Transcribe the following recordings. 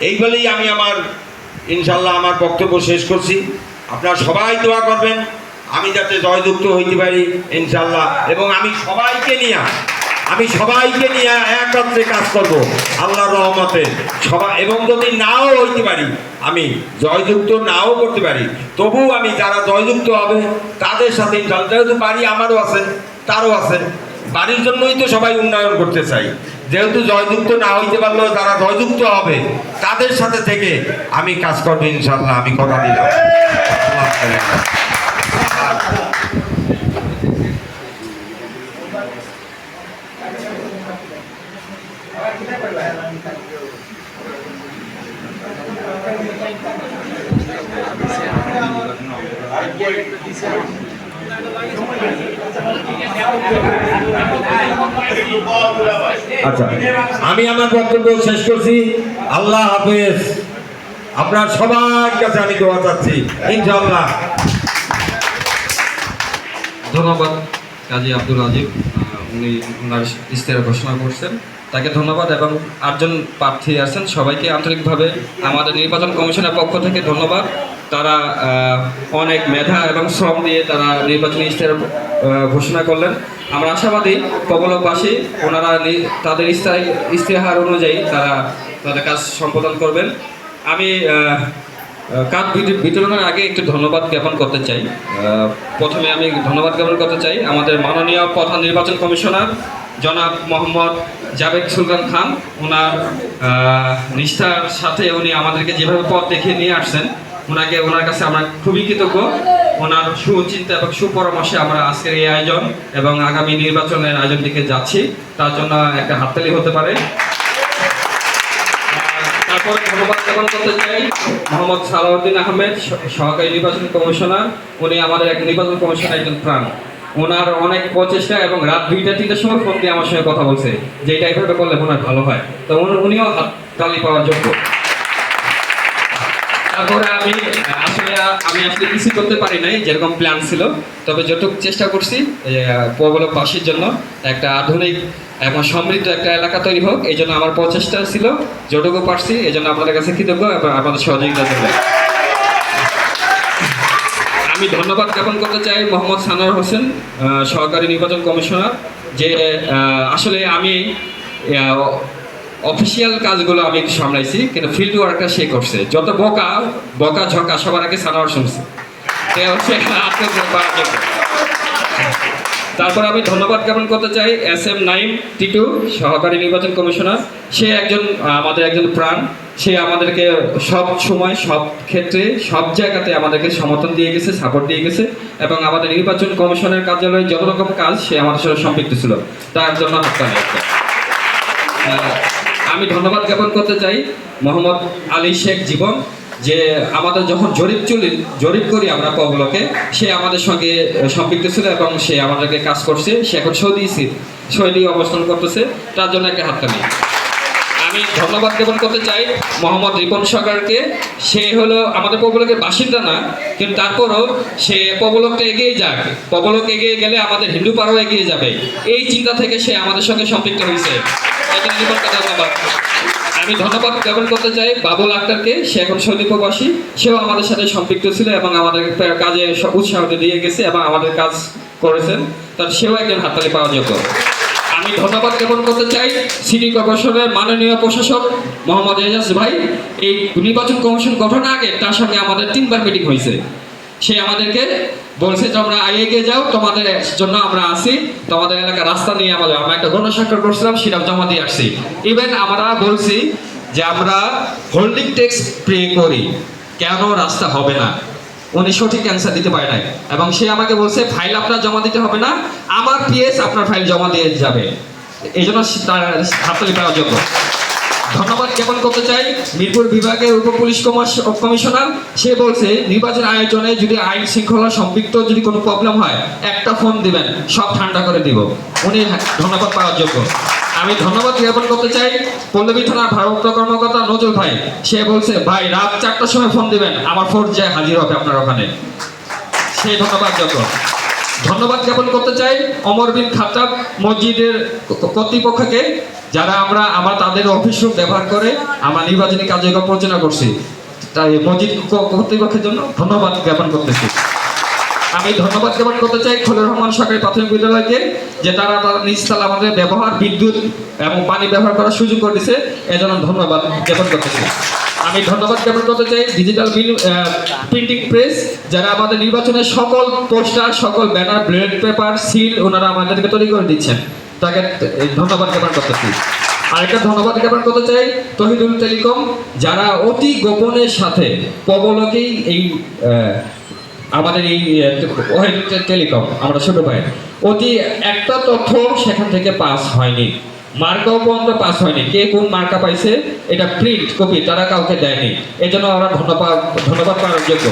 এই বলেই আমি আমার, ইনশাল্লাহ আমার বক্তব্য শেষ করছি। আপনারা সবাই দোয়া করবেন, আমি যাতে জয়যুক্ত হইতে পারি, ইনশাল্লাহ। এবং আমি সবাইকে নিয়ে, আমি সবাইকে নিয়ে একত্রে কাজ করব, আল্লাহর রহমতে। সবাই, এবং যদি নাও হইতে পারি, আমি জয়যুক্ত নাও করতে পারি। তবু আমি যারা জয়যুক্ত হবে, তাদের সাথে ইনশাল্লাহ, যেহেতু বাড়ি আমারও আছে, তারও আছে। বাড়ির জন্যই তো সবাই উন্নয়ন করতে চাই। যেহেতু জয়যুক্ত না হইতে পারলেও যারা জয়যুক্ত হবে, তাদের সাথে থেকে আমি কাজ করব ইনশাল্লাহ আমি কথা দিলাম। আচ্ছা আমি আমার বক্তব্য শেষ করছি। আল্লাহ হাফেজ। আপনার সবার কাছে আমি দোয়া চাচ্ছি। ইনশাল্লাহ ধন্যবাদ কাজী আব্দুল রাজীব উনি ওনার ইস্তেহার ঘোষণা করছেন। তাকে ধন্যবাদ এবং আটজন প্রার্থী আছেন। সবাইকে আন্তরিকভাবে আমাদের নির্বাচন কমিশনের পক্ষ থেকে ধন্যবাদ। তারা অনেক মেধা এবং শ্রম দিয়ে তারা নির্বাচনী ইস্তেহার ঘোষণা করলেন। আমরা আশাবাদী প্রবলকবাসী ওনারা তাদের ইস্তেহার ইস্তেহার অনুযায়ী তারা তাদের কাজ সম্পাদন করবেন। আমি বিত- বিতরণের আগে একটু ধন্যবাদ জ্ঞাপন করতে চাই। প্রথমে আমি ধন্যবাদ জ্ঞাপন করতে চাই আমাদের মাননীয় প্রধান নির্বাচন কমিশনার, জনাব মোহাম্মদ জাভেদ সুলতান খান। ওনার নিষ্ঠার সাথে উনি আমাদেরকে যেভাবে পথ দেখিয়ে নিয়ে আসছেন ওনাকে, ওনার কাছে আমরা খুবই কৃতজ্ঞ। ওনার সুচিন্তা এবং সুপরামর্শে আমরা আজকের এই আয়োজন এবং আগামী নির্বাচনের আয়োজন দিকে যাচ্ছি। তার জন্য একটা হাততালি হতে পারে। নির্বাচন উনি এক নির্বাচন কমিশনার প্রাণ। ওনার অনেক প্রচেষ্টা এবং রাত দুইটা, তিনটার সময় আমার সঙ্গে কথা বলছে। যে এটা এইভাবে করলে হয় ভালো হয়। তো উনি- উনিও হাত তালি পাওয়ার যোগ্য। তারপরে আমি, আসলে আমি আসলে কিছু করতে পারি নাই, যেরকম প্ল্যান ছিল। তবে যতটুকু চেষ্টা করছি প্রবলকবাসীর জন্য, একটা আধুনিক এবং সমৃদ্ধ একটা এলাকা তৈরি হোক, এই জন্য আমার প্রচেষ্টা ছিল, যতটুকু পারছি, এই জন্য আপনাদের কাছে কৃতজ্ঞ এবং আপনাদের সহযোগিতা জন্য আমি ধন্যবাদ জ্ঞাপন করতে চাই মোহাম্মদ সানোয়ার হোসেন সহকারী নির্বাচন কমিশনার, যে আসলে আমি অফিসিয়াল কাজগুলো আমি একটু সামলাইছি কিন্তু ফিল্ড ওয়ার্কটা সে করছে। যত বকা বকা ঝকা সবার আগে সানোয়ার শুনছে। তারপর আমি ধন্যবাদ জ্ঞাপন করতে চাই এস এম নাইম টিটু সহকারী নির্বাচন কমিশনার। সে একজন আমাদের একজন প্রাণ। সে আমাদেরকে সব সময় সব ক্ষেত্রে সব জায়গাতে আমাদেরকে সমর্থন দিয়ে গেছে সাপোর্ট দিয়ে গেছে। এবং আমাদের নির্বাচন কমিশনের কার্যালয়ে যত রকম কাজ সে আমাদের সাথে সম্পৃক্ত ছিল। তার জন্য। আহ, আমি ধন্যবাদ জ্ঞাপন করতে চাই মোহাম্মদ আলী শেখ জীবন, যে আমাদের যখন জরিপ চলি, জরিপ করি আমরা পবলকে সে আমাদের সঙ্গে সম্পৃক্ত ছিল এবং সে আমাদেরকে কাজ করছে। সে এখন সৌদি সৌদি অবস্থান করতেছে। তার জন্য একটা হাততালি আমি ধন্যবাদ জ্ঞাপন করতে চাই মোহাম্মদ রিপন সরকারকে। সে হলো আমাদের পবলকের বাসিন্দা না, কিন্তু তারপরও সে পবলকটা এগিয়ে যাক। পবলক এগিয়ে গেলে আমাদের হিন্দু পাড়াও এগিয়ে যাবে। এই চিন্তা থেকে সে আমাদের সঙ্গে সম্পৃক্ত হয়েছে। আমি ধন্যবাদ জ্ঞাপন করতে চাই বাবুল আক্তারকে। সে এখন সৌদি প্রবাসী সেও আমাদের সাথে সম্পৃক্ত ছিল এবং আমাদের কাজে উৎসাহ দিয়ে গেছে এবং আমাদের কাজ করেছেন। তার সেও একজন হাততালি পাওয়ার যোগ্য। আমি ধন্যবাদ জ্ঞাপন করতে চাই সিটি কর্পোরেশনের মাননীয় প্রশাসক মোহাম্মদ এজাজ ভাই। এই নির্বাচন কমিশন গঠনের আগে তার সঙ্গে আমাদের তিনবার মিটিং হয়েছে। সে আমাদেরকে বলছে তোমরা এগিয়ে যাও, তোমাদের জন্য আমরা আসি তোমাদের এলাকা রাস্তা নিয়ে আমাদের আমরা একটা গণস্বাক্ষর করছিলাম সেটা জমা দিয়ে আসছি। ইভেন আমরা বলছি যে, আমরা হোল্ডিং ট্যাক্স পে করি, কেন রাস্তা হবে না? উনি সঠিক অ্যান্সার দিতে পারে নাই। এবং সে আমাকে বলছে ফাইল আপনার জমা দিতে হবে না, আমার পিএস আপনার ফাইল জমা দিয়ে যাবে। এই জন্য তার হাততালি পাওয়ার যোগ্য ধন্যবাদ জ্ঞাপন করতে চাই। মিরপুর বিভাগের উপ পুলিশ কমিশনার, সে বলছে, নির্বাচন আয়োজনে যদি আইন শৃঙ্খলা সম্পৃক্ত যদি কোনো প্রবলেম হয়, একটা ফোন দিবেন, সব ঠান্ডা করে দিব। উনি ধন্যবাদ পাওয়ার যোগ্য। আমি ধন্যবাদ জ্ঞাপন করতে চাই পল্লবী থানার ভারপ্রাপ্ত কর্মকর্তা নজরুল ভাই। সে বলছে, ভাই, রাত চারটার সময় ফোন দিবেন, আমার ফোন যায় হাজির হবে আপনার ওখানে। সেই ধন্যবাদ যোগ্য। ধন্যবাদ জ্ঞাপন করতে চাই অমর বিন খাতাব মসজিদের কর্তৃপক্ষকে, যারা আমরা, আমার তাদের অফিস রুম ব্যবহার করে আমরা নির্বাচনী কার্যক্রম পরিচালনা করছি। তাই মসজিদ কর্তৃপক্ষের জন্য ধন্যবাদ জ্ঞাপন করতেছি। আমি ধন্যবাদ জ্ঞাপন করতে চাই খলিল রহমান সরকারি প্রাথমিক বিদ্যালয়কে, যে তারা তারা নিজতাল আমাদের ব্যবহার, বিদ্যুৎ এবং পানি ব্যবহার করার সুযোগ করে দিছে। এজন্য ধন্যবাদ জ্ঞাপন করতেছি। আমি ধন্যবাদ জ্ঞাপন করতে চাই ডিজিটাল প্রিন্টিং প্রেস যারা আমাদের নির্বাচনের সকল পোস্টার, সকল ব্যানার ব্লেড পেপার সিল ওনারা আমাদেরকে তৈরি করে দিচ্ছেন। তাকে ধন্যবাদ জ্ঞাপন করতেছি আরেকটা ধন্যবাদ জ্ঞাপন করতে চাই তহিদুল টেলিকম, যারা অতি গোপনের সাথে প্রবলকেই এই আমাদের এই টেলিকম, আমরা ছোট ভাই, অতি একটা তথ্য সেখান থেকে পাস হয়নি। মার্কাও পর্যন্ত পাস হয়নি। কে কোন মার্কা পাইছে, এটা প্রিন্ট কপি তারা কাউকে দেয়নি। এজন্য আমরা ধন্যবাদ ধন্যবাদ পাওয়ার যোগ্য।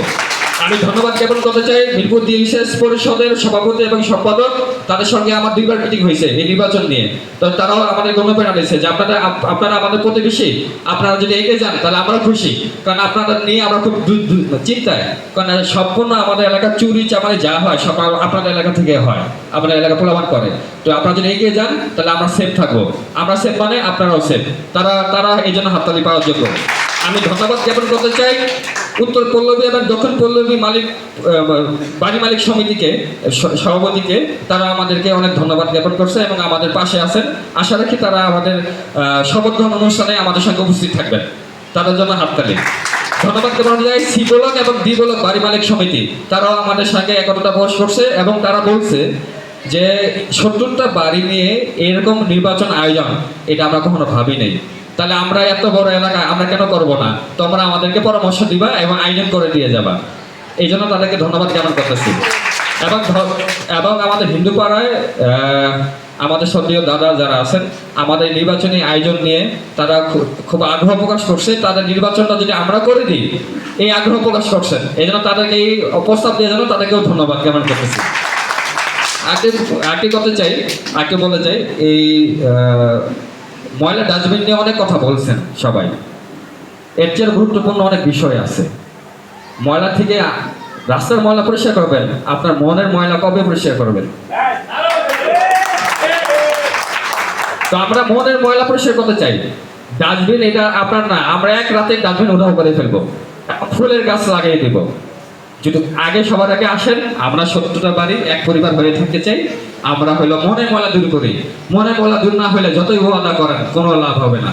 আমি ধন্যবাদ জ্ঞাপন করতে চাই মিরপুর বিশেষ পরিষদের সভাপতি এবং সম্পাদক। তাদের সঙ্গে আমার দুইবার মিটিং হয়েছে এই নির্বাচন নিয়ে। তো তারাও আমাদের গণপ্রেরণা দিয়েছে যে আপনারা আপনারা আমাদের প্রতিবেশী। আপনারা যদি এগিয়ে যান, তাহলে আমরা খুশি। কারণ আপনাদের নিয়ে আমরা খুব চিন্তায়। কারণ সম্পূর্ণ আমাদের এলাকা চুরি, চামারি যা হয়, সব আপনাদের এলাকা থেকে হয়। আমাদের এলাকা প্রলাপান করে। তো আপনারা যদি এগিয়ে যান, তাহলে আমরা সেফ থাকব। আমরা সেফ মানে আপনারাও সেফ তারা তারা এই জন্য হাততালি পাওয়ার যোগ্য। আমি ধন্যবাদ জ্ঞাপন করতে চাই উত্তর পল্লবী এবং দক্ষিণ পল্লবী মালিক বাড়ি মালিক সমিতিকে সভাপতিকে তারা আমাদেরকে অনেক ধন্যবাদ জ্ঞাপন করছে এবং আমাদের পাশে আছেন। আশা রাখি তারা আমাদের আহ, শপথ গ্রহণ অনুষ্ঠানে আমাদের সঙ্গে উপস্থিত থাকবেন। তাদের জন্য হাততালি ধন্যবাদ জ্ঞাপন যায় সি ব্লক এবং ডি ব্লক বাড়ি মালিক সমিতি। তারাও আমাদের সঙ্গে একতা বস করছে এবং তারা বলছে যে সত্তরটা বাড়ি নিয়ে এরকম নির্বাচন আয়োজন এটা আমরা কখনো ভাবি নাই তাহলে আমরা এত বড় এলাকা আমরা কেন করব না? তোমরা আমাদেরকে পরামর্শ দিবা এবং আয়োজন করে দিয়ে যাবা। এই জন্য তাদেরকে ধন্যবাদ জ্ঞাপন করতেছি। এবং এবং আমাদের হিন্দু পাড়ায় আমাদের সদীয় দাদা যারা আছেন, আমাদের নির্বাচনী আয়োজন নিয়ে তারা খুব আগ্রহ প্রকাশ করছে। তাদের নির্বাচনটা যদি আমরা করে দিই, এই আগ্রহ প্রকাশ করছেন। এই জন্য তাদেরকে এই প্রস্তাব দিয়ে জন্য তাদেরকেও ধন্যবাদ জ্ঞাপন করতেছি। আগে আগে করতে চাই আগে বলে চাই, এই ময়লা ডাস্টবিন নিয়ে অনেক কথা বলছেন সবাই। এর চেয়ে গুরুত্বপূর্ণ অনেক বিষয় আছে। ময়লা থেকে রাস্তার ময়লা পরিষ্কার করবেন, আপনার মনের ময়লা কবে পরিষ্কার করবেন? তো আমরা মনের ময়লা পরিষ্কার করতে চাই। ডাস্টবিন এটা আপনার না, আমরা এক রাতে ডাস্টবিন উধাও করে ফেলব। ফুলের গাছ লাগিয়ে দেবো। যদি আগে সবার আগে আসেন, আমরা সত্যটা বাড়ি, এক পরিবার হয়ে থাকতে চাই। আমরা হইল মনে মলা দূর করি। মনে মলা দূর না হলে যতই ওয়াদা করেন, কোনো লাভ হবে না।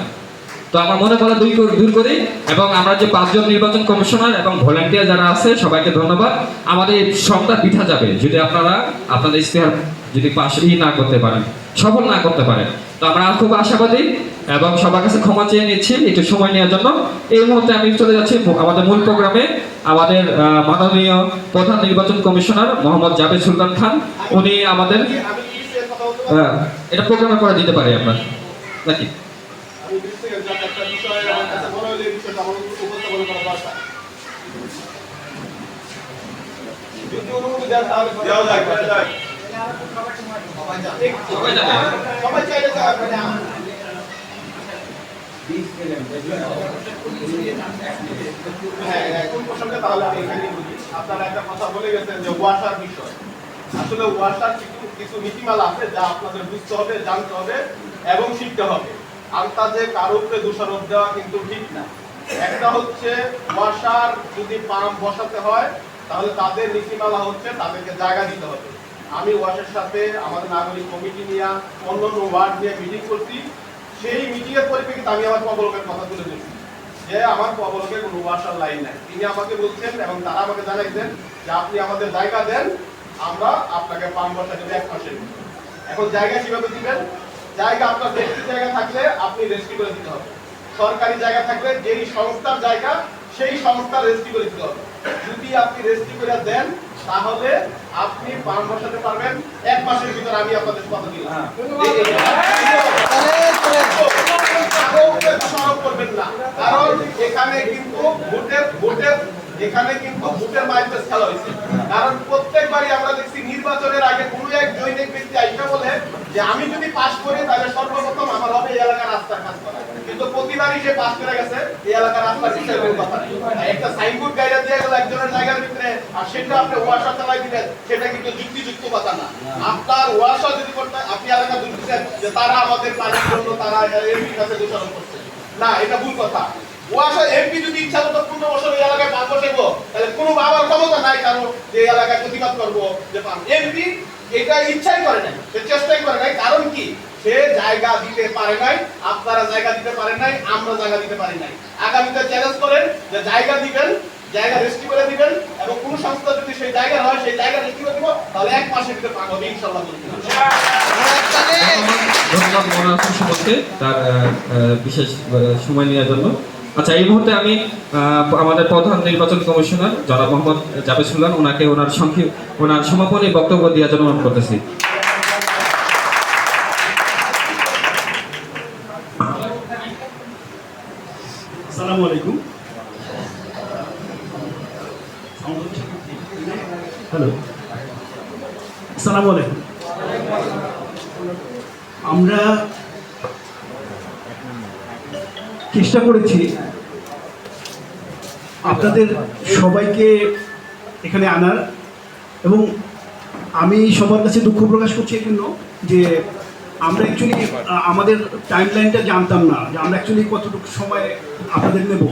তো আমরা মনে দূর করি- দূর করি এবং আমরা যে পাঁচজন নির্বাচন কমিশনার এবং ভলেন্টিয়ার যারা আছে, সবাইকে ধন্যবাদ। আমাদের শ্রমটা পিঠা যাবে যদি আপনারা আপনাদের ইশতেহার যদি পাশ না করতে পারেন, সফল না করতে পারেন। তো আমরা খুব আশাবাদী এবং সবার কাছে ক্ষমা চেয়ে নিচ্ছি একটু সময় নেওয়ার জন্য। এই মুহূর্তে আমি চলে যাচ্ছি আমাদের মূল প্রোগ্রামে আমাদের মাননীয় প্রধান নির্বাচন কমিশনার মোহাম্মদ জাভেদ সুলতান খান। উনি আমাদের এটা প্রোগ্রামে করে দিতে পারি আমরা। নাকি? সবাই সবাই আসলে ওয়াসার কিছু কিছু নীতিমালা আছে যা আপনাদের বুঝতে হবে জানতে হবে এবং শিখতে হবে আন্তাজে কারও উপরে দোষারোপ দেওয়া কিন্তু ঠিক না একটা হচ্ছে ওয়াসার যদি পাম্প বসাতে হয় তাহলে তাদের নীতিমালা হচ্ছে তাদেরকে জায়গা দিতে হবে আমি ওয়াসের সাথে আমাদের নাগরিক কমিটি নিয়ে অন্য অন্য ওয়ার্ড নিয়ে মিটিং করছি। সেই মিটিং এর পরিপ্রেক্ষিতে আমি আমার প্রবলকের কথা তুলে ধরছি। যে আমার প্রবলকে কোনো ওয়াসার লাইন নাই। তিনি আমাকে বলছেন এবং তারা আমাকে জানাইছেন যে আপনি আমাদের জায়গা দেন, আমরা আপনাকে পাম্প বসা দেবো এক মাসের এখন জায়গা কীভাবে দিবেন? জায়গা আপনার ব্যক্তি জায়গা থাকলে আপনি রেজিস্ট্রি করে দিতে হবে। সরকারি জায়গা থাকলে যেই সংস্থার জায়গা, সেই সংস্থা রেজিস্ট্রি করে দিতে হবে। যদি আপনি রেজিস্ট্রি করে দেন তাহলে আপনি পান বসাতে পারবেন এক মাসের ভিতরে আমি আপনাদের কথা দিলাম করবেন না। কারণ এখানে কিন্তু ভোটের ভোটের এখানে কিন্তু ভোটের মাইন্ডেস খেলা হয়েছে। কারণ প্রত্যেকবারই আমরা দেখছি নির্বাচনের আগে কোনো এক জৈনিক ব্যক্তি আইসা বলে যে, আমি যদি পাস করি, তাহলে সর্বপ্রথম আমার হবে এই এলাকার রাস্তার কাজ করা। কিন্তু প্রতিবারই সে পাস করে গেছে, এই এলাকার রাস্তার বিষয়ে কোনো কথা একটা সাইনবোর্ড গাইডে দিয়ে গেল একজনের জায়গার ভিতরে, আর সেটা আপনি ওয়াসা চালাই দিলেন সেটা কিন্তু যুক্তিযুক্ত কথা না। আপনার ওয়াসা যদি করতে, আপনি এলাকা দুর্নীতি যে, তারা আমাদের কাজের জন্য, তারা এমপির কাছে দোষারোপ করছে। না, এটা ভুল কথা। ওয়াসা এমপি যদি ইচ্ছা করতো পনেরো বছর এই এলাকায় পাঁচ বসেবো তাহলে কোনো বাবার ক্ষমতা নাই কারও যে এলাকায় প্রতিবাদ করব যে এমপি এটা ইচ্ছাই করে নাই সে চেষ্টাই করে নাই। কারণ কি? সে জায়গা দিতে পারে নাই আপনারা জায়গা দিতে পারেন নাই আমরা জায়গা দিতে পারি নাই। আগামীতে চ্যালেঞ্জ করেন যে জায়গা দিবেন জায়গা রেস্টি করে দিবেন এবং কোন সংস্থা যদি সেই জায়গা হয় সেই জায়গা রেস্টি করে দিব তাহলে এক মাসের ভিতরে পাক হবে ইনশাআল্লাহ ধন্যবাদ মনে আছে তার বিশেষ সময় নেওয়ার জন্য। আচ্ছা এই মুহূর্তে আমি আমাদের প্রধান নির্বাচন কমিশনার জনাব মোহাম্মদ জাবেদ ওনাকে ওনার সংক্ষিপ্ত ওনার সমাপনী বক্তব্য দেওয়ার জন্য অনুরোধ করতেছি আলাইকুম। হ্যালো। আলাইকুম। আমরা চেষ্টা করেছি। আপনাদের সবাইকে এখানে আনার এবং আমি সবার কাছে দুঃখ প্রকাশ করছি এই জন্য যে আমরা অ্যাকচুয়ালি আমাদের টাইম লাইনটা জানতাম না যে আমরা অ্যাকচুয়ালি কতটুকু সময় আপনাদের নেব।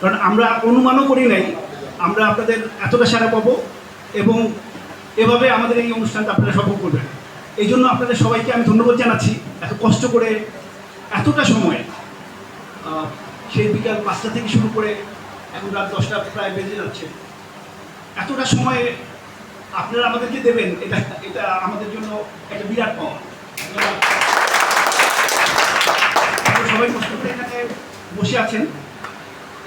কারণ আমরা অনুমানও করি নাই, আমরা আপনাদের এতটা সারা পাবো এবং এভাবে আমাদের এই অনুষ্ঠানটা আপনারা সফল করবেন। এই জন্য আপনাদের সবাইকে আমি ধন্যবাদ জানাচ্ছি, এত কষ্ট করে, এতটা সময় সেই বিকাল পাঁচটা থেকে শুরু করে এখন রাত দশটা প্রায় বেজে যাচ্ছে। এতটা সময় আপনারা আমাদেরকে দেবেন, এটা এটা আমাদের জন্য একটা বিরাট পাওয়া। সবাই করে এখানে বসে আছেন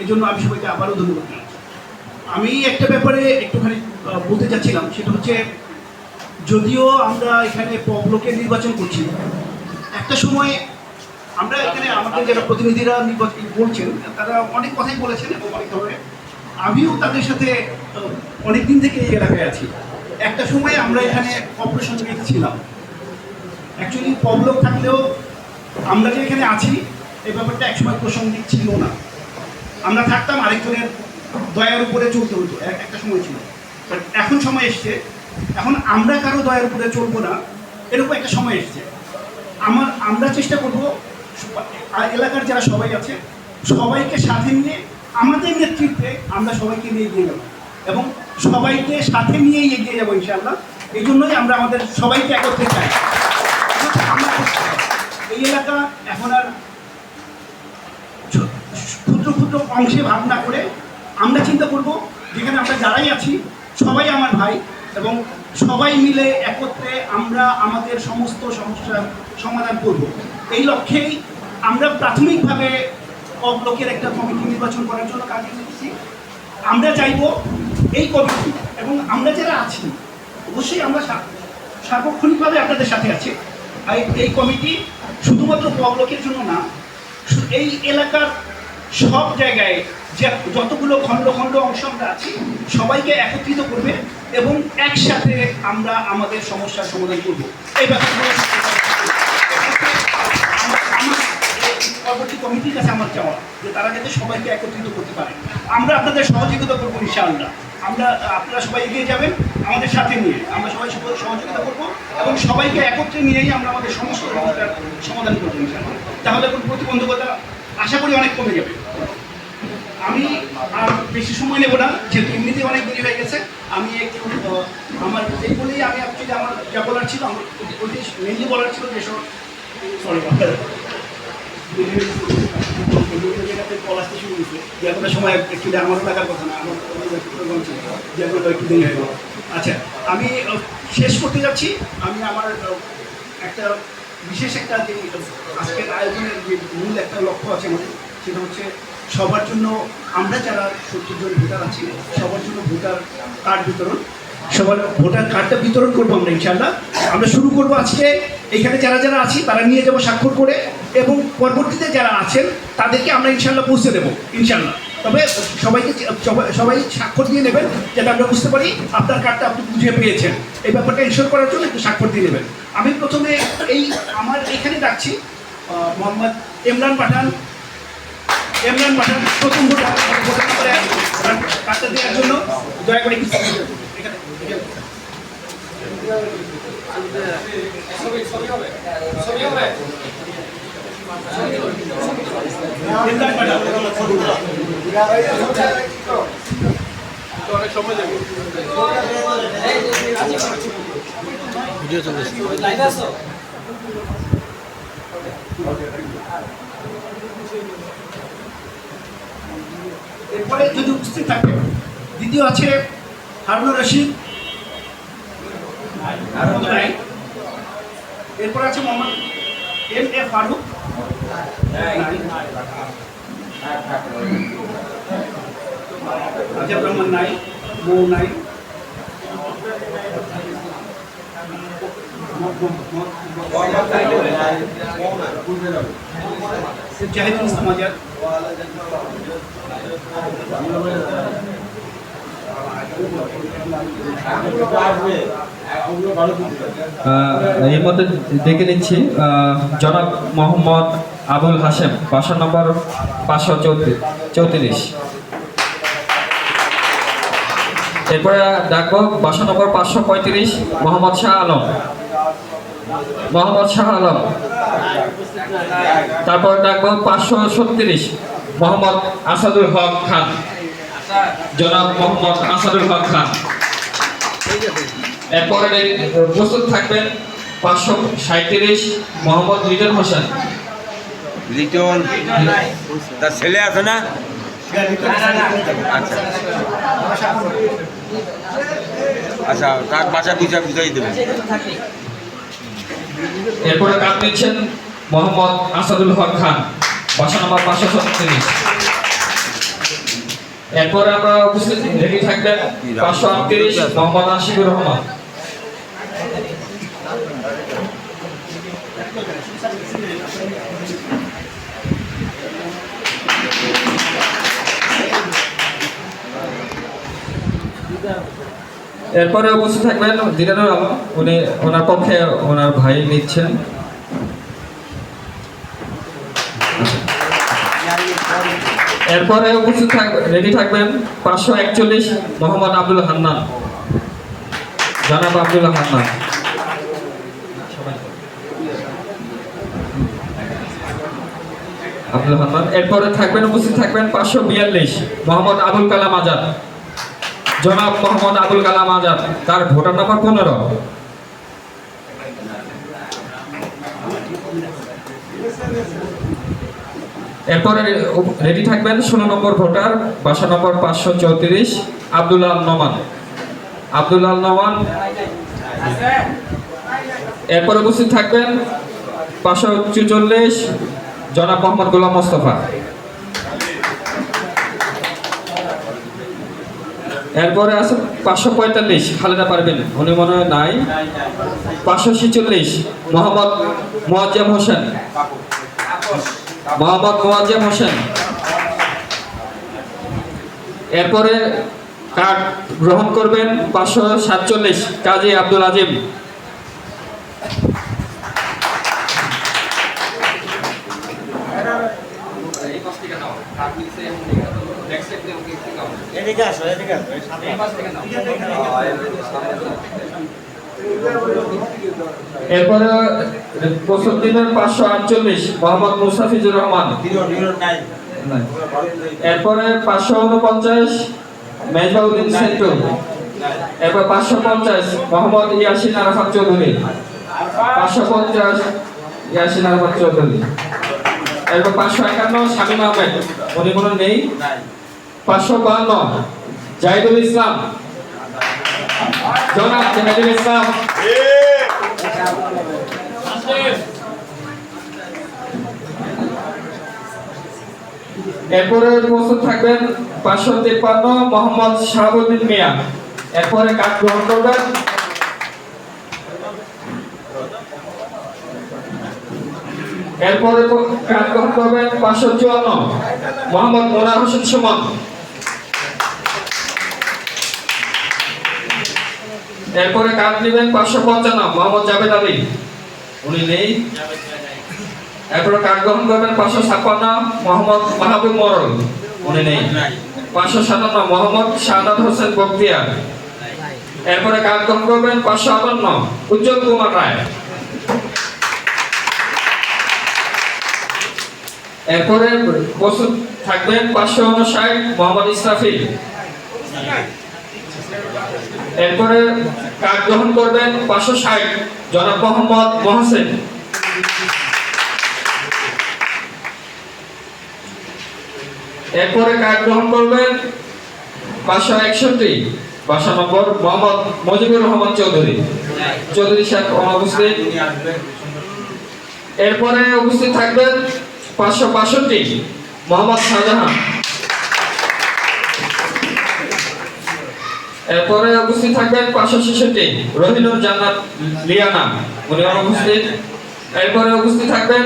এই জন্য আমি সবাইকে আবারও ধন্যবাদ আমি একটা ব্যাপারে একটুখানি বলতে চাচ্ছিলাম, সেটা হচ্ছে, যদিও আমরা এখানে পবলোকে নির্বাচন করছি, একটা সময় আমরা এখানে আমাদের যারা প্রতিনিধিরা নির্বাচন বলছেন তারা অনেক কথাই বলেছেন এবং অনেক ধরনের। আমিও তাদের সাথে অনেক দিন থেকে এই এলাকায় আছি। একটা সময় আমরা এখানে অপ্রাসঙ্গিক ছিলাম। অ্যাকচুয়ালি প্রবলেম থাকলেও আমরা যে এখানে আছি, এই ব্যাপারটা একসময় প্রাসঙ্গিক ছিল না। আমরা থাকতাম আরেকজনের দয়ার উপরে চলতে হতো, এক- একটা সময় ছিল। এখন সময় এসছে। এখন আমরা কারও দয়ার উপরে চলবো না, এরকম একটা সময় এসছে। আমার, আমরা চেষ্টা করব এলাকার যারা সবাই আছে, সবাইকে সাথে নিয়ে আমাদের নেতৃত্বে আমরা সবাইকে নিয়ে এগিয়ে যাব। এবং সবাইকে সাথে নিয়েই এগিয়ে যাব ইনশাআল্লাহ। এই জন্যই আমরা আমাদের সবাইকে একত্রে চাই। এই এলাকা এখন আর ক্ষুদ্র ক্ষুদ্র অংশে ভাগ না করে আমরা চিন্তা করব, যেখানে আমরা যারাই আছি, সবাই আমার ভাই এবং সবাই মিলে একত্রে আমরা আমাদের সমস্ত সমস্যার সমাধান করব। এই লক্ষ্যেই আমরা প্রাথমিকভাবে অবলোকের একটা কমিটি নির্বাচন করার জন্য কাজ করছি। আমরা চাইব এই কমিটি এবং আমরা যারা আছি, অবশ্যই আমরা সার্বক্ষণিকভাবে আপনাদের সাথে আছি। এই- কমিটি শুধুমাত্র ব্লকের জন্য না এই এলাকার সব জায়গায় যে যতগুলো খণ্ড খণ্ড অংশ আমরা আছি, সবাইকে একত্রিত করবে এবং একসাথে আমরা আমাদের সমস্যার সমাধান করব। এই ব্যাপারগুলো পরবর্তী কমিটির কাছে আমার চাওয়া যে তারা যাতে সবাইকে একত্রিত করতে পারে। আমরা আপনাদের সহযোগিতা করব ইনশাআল্লাহ। আমরা, আপনারা সবাই এগিয়ে যাবেন, আমাদের সাথে নিয়ে আমরা সবাই সহ- সহযোগিতা করব এবং সবাইকে একত্রে নিয়েই আমরা আমাদের সমস্ত সমস্যার সমাধান করব ইনশাআল্লাহ। তাহলে কোনো প্রতিবন্ধকতা আশা করি অনেক কমে যাবে। আমি আর বেশি সময় নেব না, যেহেতু এমনিতেই অনেক দেরি হয়ে গেছে। আমি একটু আমার এই বলেই আমি অ্যাকচুয়ালি আমার যা বলার ছিল, আমার ওইটাই মেনলি বলার ছিল যেসব সরি শুরু সময় কথা না আমার আচ্ছা আমি শেষ করতে যাচ্ছি। আমি আমার একটা বিশেষ একটা যে আজকের আয়োজনের যে মূল একটা লক্ষ্য আছে আমাদের, সেটা হচ্ছে সবার জন্য আমরা যারা সত্তর জন ভোটার আছি, সবার জন্য ভোটার কার্ড বিতরণ। সবার ভোটার কার্ডটা বিতরণ করব আমরা ইনশাল্লাহ আমরা শুরু করব আজকে। এখানে যারা যারা আছি, তারা নিয়ে যাব স্বাক্ষর করে এবং পরবর্তীতে যারা আছেন, তাদেরকে আমরা ইনশাল্লাহ পৌঁছে দেবো ইনশাল্লাহ তবে সবাইকে সবাই- স্বাক্ষর দিয়ে নেবেন, যাতে আমরা বুঝতে পারি আপনার কার্ডটা আপনি বুঝে পেয়েছেন। এই ব্যাপারটা ইনশোর করার জন্য একটু স্বাক্ষর দিয়ে নেবেন। আমি প্রথমে এই আমার এখানে ডাকছি মোহাম্মদ ইমরান পাঠান। ইমরান পাঠান, প্রথম ভোটার। ভোটার। কার্ডটা দেওয়ার জন্য দয়া করে একটু এরপরে যদি উপস্থিত থাকে দ্বিতীয় আছে হারুন রশিদ। মোহাম্মদ নাই। এরপর আছে মোহাম্মদ এম এ ফারুক রাজা রহমান নাই, মৌ নাই জাহিদুল ইসলাম আজাদ এর মধ্যে দেখে নিচ্ছি জনাব মোহাম্মদ আবুল হাসেম বাসা নম্বর পাঁচশো চৌত্রিশ। এরপরে ডাকবো, বাসা নম্বর পাঁচশো পঁয়ত্রিশ, মোহাম্মদ শাহ আলম। মোহাম্মদ শাহ আলম। তারপর ডাকবো পাঁচশো ছত্রিশ, মোহাম্মদ আসাদুল হক খান। জনাব মোহাম্মদ আসাদুল হক খান। এরপরে প্রস্তুত থাকবেন পাঁচশো সাঁত্রিশ মোহাম্মদ লিটন হোসেন। লিটন তার ছেলে আছে না? আচ্ছা আচ্ছা তার বাসা বুঝা বুঝাই দেবেন। এরপরে কাপ নিচ্ছেন মোহাম্মদ আসাদুল হক খান বাসা নম্বর পাঁচশো ছত্রিশ। এরপরে আমরা উপস্থিত রেডি থাকবেন পাঁচশো আটত্রিশ মোহাম্মদ আশিকুর রহমান। এরপরে উপস্থিত থাকবেন দিদারুল আলম। উনি ওনার পক্ষে ওনার ভাই নিচ্ছেন। এরপরে উপস্থিত থাক রেডি থাকবেন পাঁচশো একচল্লিশ মোহাম্মদ আব্দুল হান্নান। জনাব আব্দুল হান্নান। আব্দুল হান্নান, এরপরে থাকবেন, উপস্থিত থাকবেন পাঁচশো বিয়াল্লিশ মোহাম্মদ আবুল কালাম আজাদ। জনাব মোহাম্মদ আবুল কালাম আজাদ, তার ভোটার নাম্বার পনেরো। এরপরে রেডি থাকবেন ষোলো নম্বর ভোটার বাসা নম্বর পাঁচশো চৌত্রিশ আব্দুল্লাহ নোমান আব্দুল্লাহ নোমান এরপর উপস্থিত থাকবেন পাঁচশো চুচল্লিশ, জনাব মোহাম্মদ গোলাম মোস্তফা। এরপরে আছে পাঁচশো পঁয়তাল্লিশ, খালেদা পারবেন উনি মনে হয় নাই। পাঁচশো ছেচল্লিশ, মোহাম্মদ মোয়াজ্জেম হোসেন। মোহাম্মদ মোয়াজ্জেম হোসেন। এরপরে কার্ড গ্রহণ করবেন পাঁচশো সাতচল্লিশ কাজী আব্দুল আজিম। এদিকে আসো এদিকে আসো এরপরে প্রস্তুত দিনের পাঁচশো আটচল্লিশ মোহাম্মদ মুস্তাফিজুর রহমান। এরপরে পাঁচশো উনপঞ্চাশ মেজবাউদ্দিন সেন্টু। এরপর পাঁচশো পঞ্চাশ মোহাম্মদ ইয়াসিন আরাফাত চৌধুরী। পাঁচশো পঞ্চাশ ইয়াসিন আরাফাত চৌধুরী। এরপর পাঁচশো একান্ন শামীম আহমেদ, উনি কোনো নেই। পাঁচশো বাহান্ন জাহিদুল ইসলাম জনাব জাহিদুল ইসলাম এরপরে প্রস্তুত থাকবেন পাঁচশো তিপ্পান্ন মোহাম্মদ শাহাবুদ্দিন মিয়া। এরপরে কাজ গ্রহণ করবেন। এরপরে কাজ গ্রহণ করবেন পাঁচশো চুয়ান্ন মোহাম্মদ মোনার হোসেন সুমন। এরপরে কাজ নেবেন পাঁচশো পঞ্চান্ন, মোহাম্মদ জাভেদ আলী উনি নেই। এরপরে কাজ গ্রহণ করবেন পাঁচশো ছাপ্পান্ন, মোহাম্মদ মাহবুব মরল। উনি নেই। পাঁচশো সাতান্ন, মোহাম্মদ শাহাদ হোসেন বক্তিয়ার এরপরে কাজ গ্রহণ করবেন পাঁচশো আটান্ন, উজ্জ্বল কুমার রায়। এরপরে প্রস্তুত থাকবেন পাঁচশো উনষাট মোহাম্মদ ইসরাফিল। এরপরে কাজ গ্রহণ করবেন পাঁচশো ষাট, জনাব মোহাম্মদ মহসেন। এরপরে কাজ গ্রহণ করবেন পাঁচশো একষট্টি, বাসা নম্বর মোহাম্মদ মজিবুর রহমান চৌধুরী। চৌধুরী সাহেব অনুপস্থিত। এরপরে উপস্থিত থাকবেন পাঁচশো বাষট্টি, মোহাম্মদ শাহজাহান। এরপরে উপস্থিত থাকবেন পাঁচশো ছেষট্টি, রহিনুর জান্নাত লিয়ানা উনি অনুপস্থিত। এরপরে উপস্থিত থাকবেন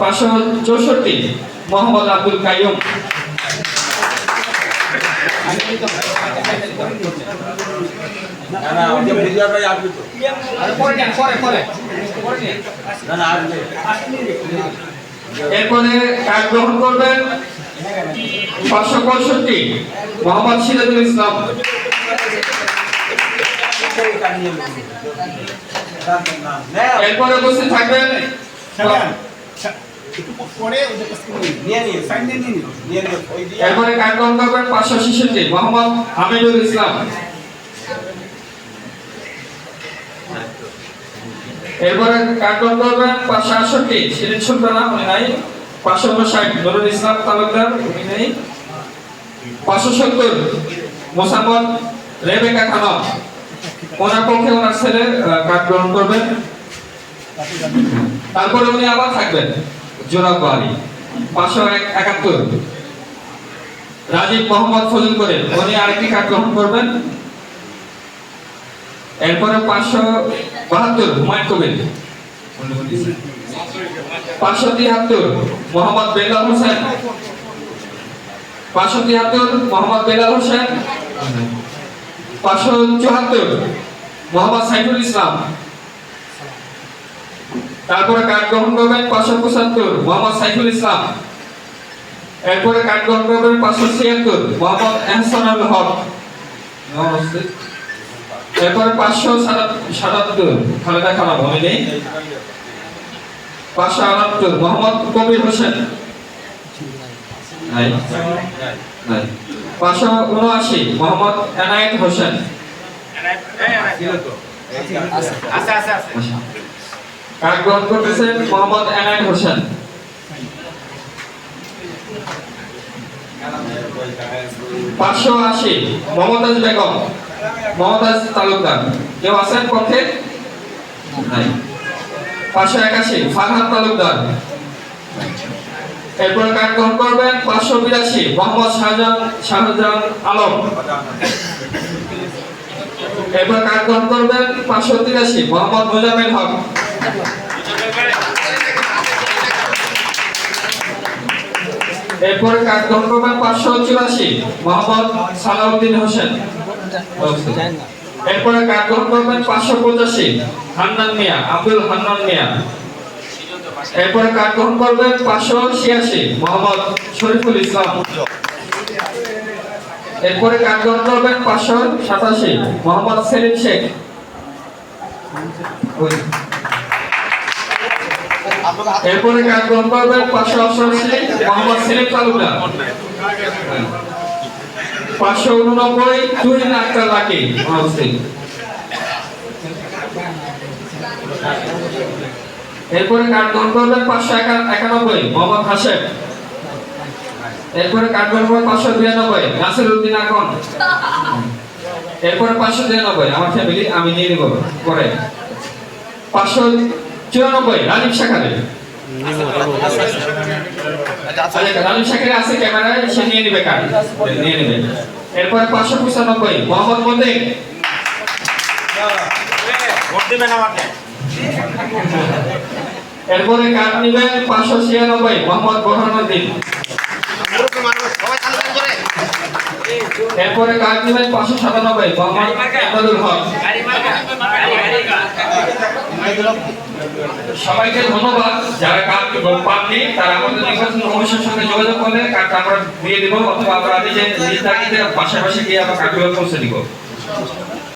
পাঁচশো চৌষট্টি, মোহাম্মদ আব্দুল আসবে এরপরে কাজ করবেন পাঁচশো পঁয়ষট্টি, মোহাম্মদ সিরাজুল ইসলাম। এরপরে উপস্থিত থাকবেন? এরপরে কাজ করবেন পাঁচশো ছেষট্টি মোহাম্মদ হামিদুল ইসলাম। এরপরে কাজ করবেন পাঁচশো আটষট্টি। শিরিন সুলতানা উনি নাই। পাঁচশো উনষাট নুরুল ইসলাম তালুকদার উনি নেই। পাঁচশো সত্তর মোসাম্মদ রেবেকা খানম ওনার পক্ষে ওনার ছেলে আহ, কাজ গ্রহণ করবেন। তারপরে উনি আবার থাকবেন জোরাব বাড়ি পাঁচশো এক- একাত্তর। রাজীব মোহাম্মদ ফজল করেন উনি আরেকটি কার্ড গ্রহণ করবেন। এরপরে পাঁচশো বাহাত্তর হুমায়ুন কবির। পাঁচশো তিয়াত্তর মোহাম্মদ বেলাল হোসেন। পাঁচশো তিয়াত্তর মোহাম্মদ বেলাল হোসেন। পাঁচশো চুয়াত্তর। মোহাম্মদ সাইফুল ইসলাম। তারপরে কার্ড গ্রহণ করবেন পাঁচশো পঁচাত্তর, মোহাম্মদ সাইফুল ইসলাম। এরপরে কার্ড গ্রহণ করবেন পাঁচশো ছিয়াত্তর, মোহাম্মদ এহসানুল হক। নমস্তে। এরপরে পাঁচশো সাতাত্তর, খালেদা খানা মনে নেই। পাঁচশো আটাত্তর, মোহাম্মদ কবির হোসেন। পাঁচশো উনআশি, মোহাম্মদ এনায়েত হোসেন। কার্ড গ্রহণ করতেছেন মোহাম্মদ এনায়েত হোসেন। পাঁচশো আশি মমতাজ বেগম। মমতাজ তালুকদার। কেউ আছেন পক্ষে? পাঁচশো একাশি ফারহাদ তালুকদার। এরপর কার্ড গ্রহণ করবেন? পাঁচশো বিরাশি। মোহাম্মদ শাহজাহান শাহজাহান আলম। এরপর কার্ড গ্রহণ করবেন? পাঁচশো তিরাশি। মোহাম্মদ মোজামেল হক। এরপরে কার্ড গ্রহণ করবেন? পাঁচশো চুরাশি। মোহাম্মদ সালাউদ্দিন হোসেন। এরপরে কার্ড গ্রহণ করবেন? পাঁচশো পঁচাশি। হান্নান মিয়া, আব্দুল হান্নান মিয়া। এরপরে গ্রহণ করবেন পাঁচশো ছিয়াশি, মোহাম্মদ শরীফুল ইসলাম। এরপরে গ্রহণ করবেন পাঁচশো সাতাশি, মোহাম্মদ সেলিম শেখ। এরপরে গ্রহণ করবেন পাঁচশো অষ্টআশি মোহাম্মদ সেলিম তালুকদার। পাঁচশো উননব্বই তুহিন আক্তার লাকি উপস্থিত এরপরে কার্ড গ্রহণ করবেন পাঁচশো একা- একানব্বই মোহাম্মদ হাসেম এরপরে কার্ড গ্রহণ পাঁচশো বিরানব্বই নাসির উদ্দিন আকন। এরপরে পাঁচশো তিরানব্বই আমার ফ্যামিলি আমি নিয়ে নিব পরে। পাঁচশো চুরানব্বই রাজীব শাখারে। আচ্ছা, রাজীব আছে ক্যামেরায় সে নিয়ে নিবে কার্ড নিয়ে নিবে। এরপরে পাঁচশো পঁচানব্বই মোহাম্মদ মন্দির ভোট আমাকে। এরপরে কার্ড নেবেন পাঁচশো ছিয়ানব্বই, মোহাম্মদ বোরহানুদ্দিন এরপরে কার্ড নেবেন পাঁচশো সাতানব্বই, মোহাম্মদ হক। সবাইকে ধন্যবাদ। যারা কার্ড পাননি, তারা আমাদের নির্বাচন কমিশনের সঙ্গে যোগাযোগ করলে কার্ডটা আমরা দিয়ে দিব, অথবা আমরা নিজ তাগিদে পাশাপাশি গিয়ে আমরা কার্ডগুলো পৌঁছে দিব।